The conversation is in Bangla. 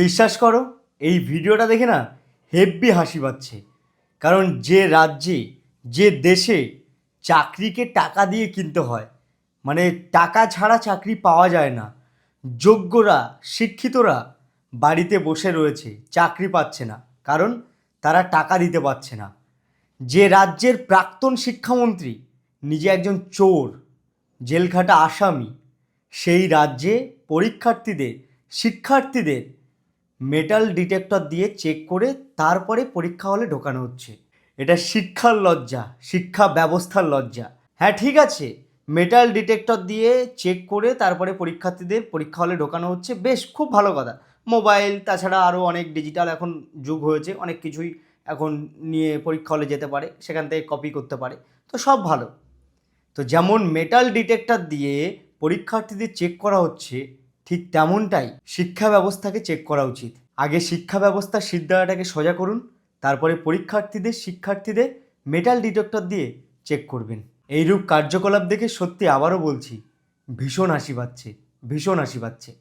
বিশ্বাস করো, এই ভিডিওটা দেখে না হেব্বি হাসি পাচ্ছে। কারণ যে রাজ্যে, যে দেশে চাকরিকে টাকা দিয়ে কিনতে হয় মানে টাকা ছাড়া চাকরি পাওয়া যায় না, যোগ্যরা, শিক্ষিতরা বাড়িতে বসে রয়েছে, চাকরি পাচ্ছে না, কারণ তারা টাকা দিতে পারছে না। যে রাজ্যের প্রাক্তন শিক্ষামন্ত্রী, নিজে একজন চোর, জেলখাটা আসামি সেই রাজ্যে পরীক্ষার্থীদের, শিক্ষার্থীদের মেটাল ডিটেক্টর দিয়ে চেক করে তারপরে পরীক্ষা হলে ঢোকানো হচ্ছে। এটা শিক্ষার লজ্জা, শিক্ষা ব্যবস্থার লজ্জা। হ্যাঁ ঠিক আছে মেটাল ডিটেক্টর দিয়ে চেক করে তারপরে পরীক্ষার্থীদের পরীক্ষা হলে ঢোকানো হচ্ছে। বেশ, খুব ভালো কথা। মোবাইল, তাছাড়া আরও অনেক ডিজিটাল এখন যুগ হয়েছে, অনেক কিছুই এখন নিয়ে পরীক্ষা হলে যেতে পারে, সেখান থেকে কপি করতে পারে। তো সব ভালো। তো যেমন মেটাল ডিটেক্টর দিয়ে পরীক্ষার্থীদের চেক করা হচ্ছে ঠিক তেমনটাই শিক্ষা ব্যবস্থাকে চেক করা উচিত। আগে শিক্ষা ব্যবস্থার সিদ্ধাটাকে সোজা করুন, তারপরে পরীক্ষার্থীদের, শিক্ষার্থীদের মেটাল ডিটেক্টর দিয়ে চেক করবেন। এইরূপ কার্যকলাপ দেখে সত্যি আবারও বলছি, ভীষণ হাসি পাচ্ছে, ভীষণ হাসি পাচ্ছে।